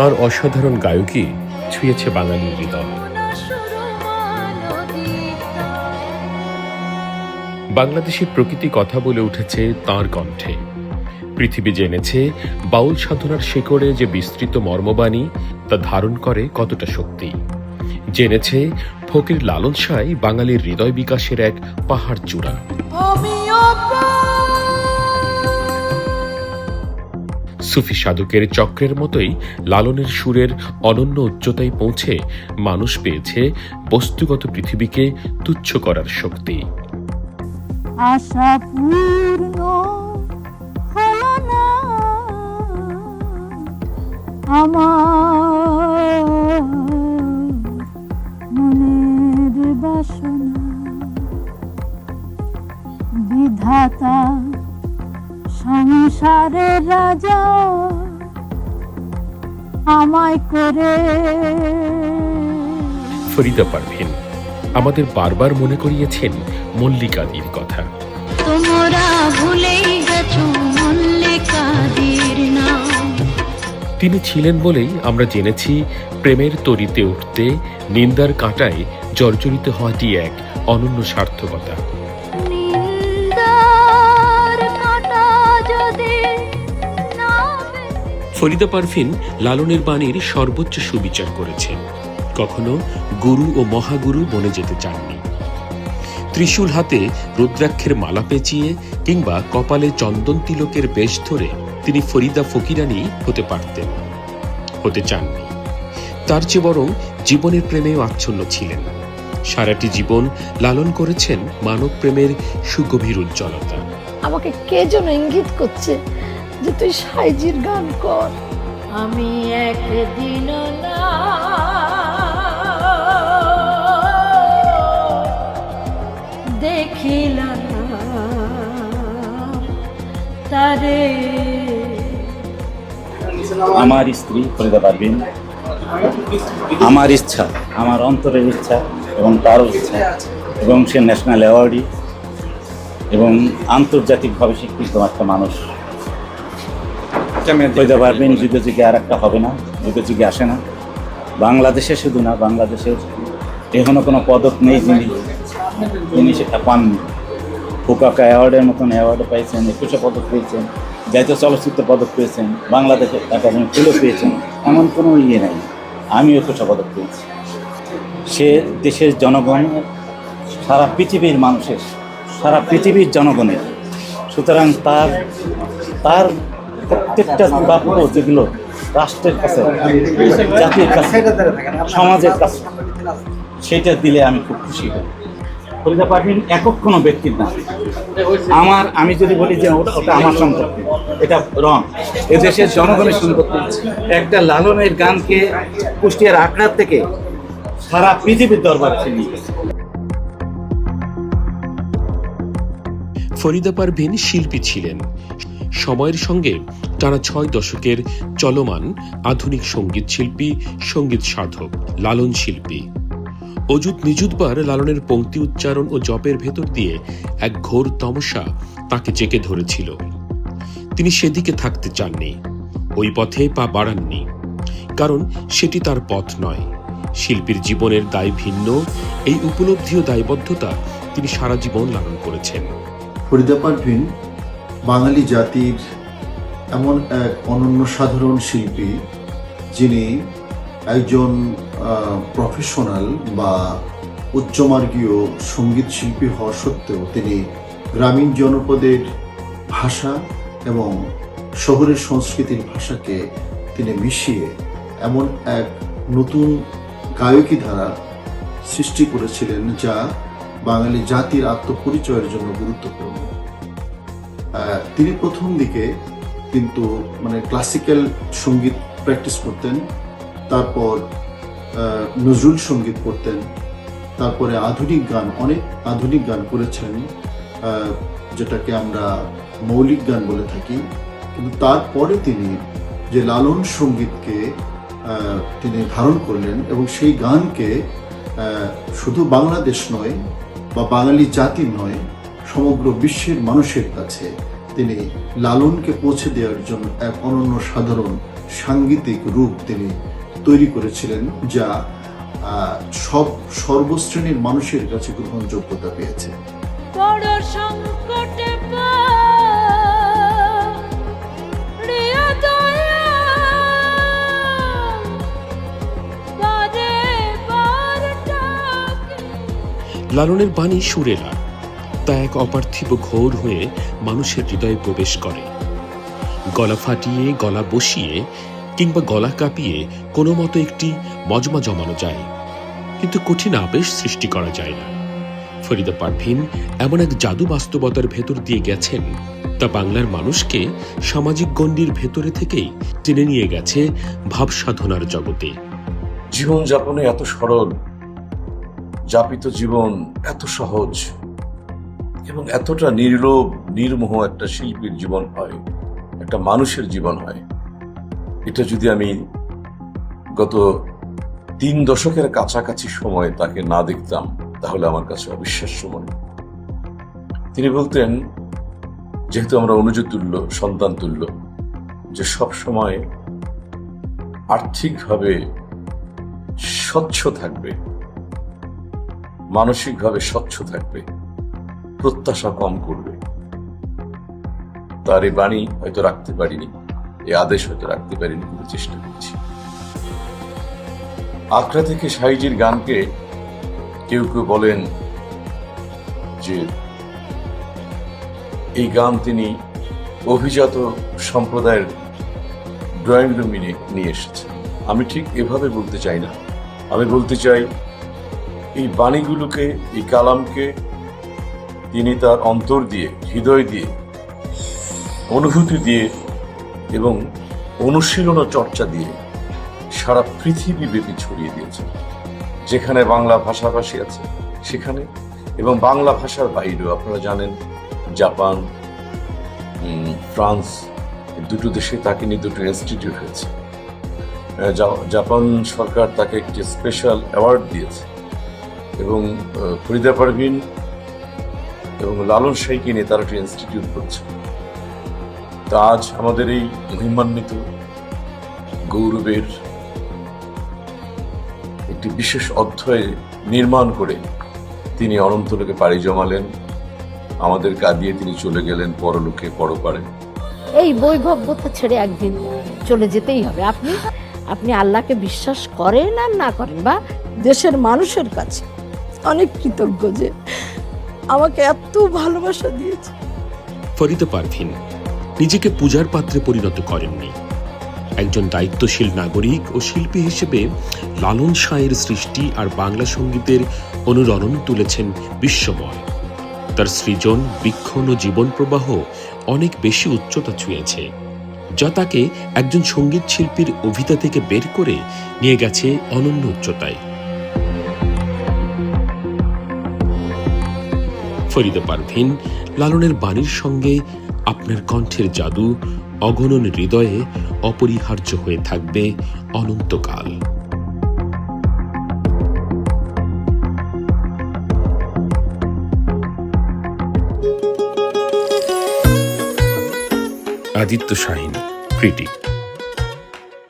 তার অসাধারণ গায়কী ছুঁয়েছে বাঙালির হৃদয়। বাংলাদেশের প্রকৃতি কথা বলে উঠেছে তার কণ্ঠে। পৃথিবী জেনেছে বাউল সাধনার শেকড়ে যে বিস্তৃত মর্মবাণী তা ধারণ করে কতটা শক্তি। জেনেছে ফকির লালন সাই বাঙালির হৃদয় বিকাশের এক পাহাড় চূড়া। সুফি সাধকের চক্রের মতোই লালনের সুরের অনন্য উচ্চতায় পৌঁছে মানুষ পেয়েছে বস্তুগত পৃথিবীকে তুচ্ছ করার শক্তি। বিধাতা সংসারের রাজা আমায় করে। ফরিদা পারভিন আমাদের বারবার মনে করিয়েছেন মল্লিকাদির কথা। তোমরা ভুলেই গেছো মল্লিকাদের নাম। তিনি ছিলেন বলেই আমরা জেনেছি প্রেমের তরিতে উঠতে নিন্দার কাঁটায় জর্জরিত হওয়াটি এক অনন্য সার্থকতা। ফরিদা পারভিন লালনের বাণীর সর্বোচ্চ সুবিচার করেছেন কখনো গুরু ও মহাগুরু বনে যেতে চাননি। ত্রিশূল হাতে রুদ্রাক্ষের মালা পেঁচিয়ে কিংবা কপালে চন্দন তিলকের বেশ ধরে তিনি ফরিদা ফকিরানি হতে পারতেন, হতে চাননি। তার চেয়ে বরং জীবনের প্রেমেও আচ্ছন্ন ছিলেন। সারাটি জীবন লালন করেছেন মানব প্রেমের সুগভীর উজ্জ্বলতা। আমাকে কে যেন ইঙ্গিত করছে? যে তুই সাইজির গান কর। আমি একদিন না দেখিলাম তারে। আমার স্ত্রী ফরিদা পারবেন আমার ইচ্ছা আমার অন্তরের ইচ্ছা এবং তারও ইচ্ছা এবং সে ন্যাশনাল অ্যাওয়ার্ডই এবং আন্তর্জাতিকভাবে স্বীকৃত একটা মানুষ। ফরিদা পারবিন যুগে যুগে আর একটা হবে না যুগে যুগে আসে না। বাংলাদেশে শুধু না বাংলাদেশের এখনও কোনো পদক নেই যিনি তিনি সেটা পাননি। ফুকাকা অ্যাওয়ার্ডের মতন অ্যাওয়ার্ড পেয়েছেন একুশে পদক পেয়েছেন জাতীয় চলচ্চিত্র পদক পেয়েছেন বাংলাদেশ একাডেমি ফুলও পেয়েছেন এমন কোনো ইয়ে নেই। আমি একুশে পদক পেয়েছি। সে দেশের জনগণের সারা পৃথিবীর মানুষের সারা পৃথিবীর জনগণের সুতরাং তার তার প্রত্যেকটা প্রাপ্য যেগুলো রাষ্ট্রের কাছে, জাতির কাছে, সমাজের কাছে সেটা দিলে আমি খুব খুশি হই। ফরিদা পারভিন একক কোনো ব্যক্তির না। আমার, আমি যদি বলি যে ওটা ওটা আমার সম্পত্তি, এটা রং। এদেশের জনগণের সম্পত্তি। একটা লালনের গানকে কুষ্টিয়ার আখড়ার থেকে সারা পৃথিবীর দরবার নিয়ে ফরিদা পারভিন শিল্পী ছিলেন। সময়ের সঙ্গে টানা ছয় দশকের চলমান আধুনিক সংগীত শিল্পী, সংগীত সাধক, লালন শিল্পী। অযুত নিযুতবার লালনের পংক্তি উচ্চারণ ও জপের ভেতর দিয়ে এক ঘোর তমসা তাকে চেকে ধরেছিল। তিনি সেদিকে থাকতে চাননি, ওই পথে পা বাড়াননি, কারণ সেটি তার পথ নয়। শিল্পীর জীবনের দায় ভিন্ন, এই উপলব্ধি ও দায়বদ্ধতা তিনি সারা জীবন লালন করেছেন। ফরিদা পারভিন বাঙালি জাতির এমন এক অনন্য সাধারণ শিল্পী, যিনি একজন প্রফেশনাল বা উচ্চমার্গীয় সংগীত শিল্পী হওয়া সত্ত্বেও তিনি গ্রামীণ জনপদের ভাষা এবং শহরের সংস্কৃতির ভাষাকে তিনি মিশিয়ে এমন এক নতুন গায়কী ধারা সৃষ্টি করেছিলেন যা বাঙালি জাতির আত্মপরিচয়ের জন্য গুরুত্বপূর্ণ। তিনি প্রথম দিকে কিন্তু মানে ক্লাসিক্যাল সংগীত প্র্যাকটিস করতেন, তারপর নজরুল সংগীত করতেন তারপরে আধুনিক গান, অনেক আধুনিক গান করেছেন যেটাকে আমরা মৌলিক গান বলে থাকি। কিন্তু তারপরে তিনি যে লালন সঙ্গীতকে তিনি ধারণ করলেন এবং সেই গানকে শুধু বাংলাদেশ নয় বা বাঙালি জাতির নয় সমগ্র বিশ্বের মানুষের কাছে তিনি লালনকে পৌঁছে দেওয়ার জন্য এক অনন্য সাধারণ সাংগীতিক রূপ তিনি তৈরি করেছিলেন যা আহ, সব সর্বশ্রেণীর মানুষের কাছে গ্রহণযোগ্যতা পেয়েছে। বড় সংকটে লালনের বাণী সুরেলা। তা এক অপার্থিব ঘোর হয়ে মানুষের হৃদয়ে প্রবেশ করে। গলা ফাটিয়ে, গলা বসিয়ে কিংবা গলা কাঁপিয়ে কোনো মতো একটি মজমা জমানো যায়। কিন্তু কঠিন আবেশ সৃষ্টি করা যায় না। ফরিদা পারভিন এমন এক জাদু বাস্তবতার ভেতর দিয়ে গেছেন, তা বাংলার মানুষকে সামাজিক গণ্ডির ভেতরে থেকেই টেনে নিয়ে গেছে ভাব সাধনার জগতে জীবনযাপনে এত সরল, যাপিত জীবন এত সহজ। এবং এতটা নির্লোভ নির্মোহ একটা শিল্পীর জীবন হয়, একটা মানুষের জীবন হয়। এটা যদি আমি গত তিন দশকের কাছাকাছি সময় তাকে না দেখতাম, তাহলে আমার কাছে অবিশ্বাস্য মনে তিনি বলতেন, যেহেতু আমরা অনুজ তুল্য সন্তান তুল্য যে সব সময় আর্থিকভাবে স্বচ্ছ থাকবে, মানসিকভাবে স্বচ্ছ থাকবে প্রত্যাশা কম করবে। তার এই বাণী হয়তো রাখতে পারিনি, এই আদেশ হয়তো রাখতে পারিনি কিন্তু চেষ্টা করছি। আখড়া থেকে সাইজির গানকে কেউ কেউ বলেন যে, এই গান তিনি অভিজাত সম্প্রদায়ের ড্রয়িং রুমে নিয়ে এসেছেন। আমি ঠিক এভাবে বলতে চাই না। আমি বলতে চাই, এই বাণীগুলোকে, এই কালামকে তিনি তার অন্তর দিয়ে, হৃদয় দিয়ে, অনুভূতি দিয়ে এবং অনুশীলন চর্চা দিয়ে সারা পৃথিবী ব্যাপী ছড়িয়ে দিয়েছে যেখানে বাংলা ভাষাভাষী আছে, সেখানে এবং বাংলা ভাষার বাইরেও আপনারা জানেন জাপান ফ্রান্স দুটো দেশে তাকে নিয়ে দুটো ইনস্টিটিউট হয়েছে। জাপান সরকার তাকে একটি স্পেশাল অ্যাওয়ার্ড দিয়েছে এবং ফরিদা পারভিন এবং লালন সাইকে নিয়ে তারা একটি ইনস্টিটিউট করছে তা আজ আমাদের এই মহিমান্বিত গৌরবের একটি বিশেষ অধ্যায় নির্মাণ করে তিনি অনন্তলোকে পাড়ি জমালেন, আমাদের কাঁদিয়ে তিনি চলে গেলেন পরলোকে পরপারে। এই বৈভব্যতা ছেড়ে একদিন চলে যেতেই হবে। আপনি আপনি আল্লাহকে বিশ্বাস করেন আর না করেন বা দেশের মানুষের কাছে অনেক কৃতজ্ঞ যে আমাকে এত ভালোবাসা দিয়েছে। ফরিদা পারভিন, নিজেকে পূজার পাত্রে পরিণত করেননি। একজন দায়িত্বশীল নাগরিক ও শিল্পী হিসেবে লালন সাঁয়ের সৃষ্টি আর বাংলা সঙ্গীতের অনুরণন তুলেছেন বিশ্বময়। তার সৃজন, বীক্ষণ ও জীবন প্রবাহ অনেক বেশি উচ্চতা ছুঁয়েছে, যা তাকে একজন সংগীত শিল্পীর অভিতা থেকে বের করে নিয়ে গেছে অনন্য উচ্চতায়। ফরিদা পারভিন, লালনের বাণীর সঙ্গে আপনার কণ্ঠের জাদু অগণন হৃদয়ে অপরিহার্য হয়ে থাকবে অনন্তকাল। আদিত্য শাহিন, ক্রিটিক।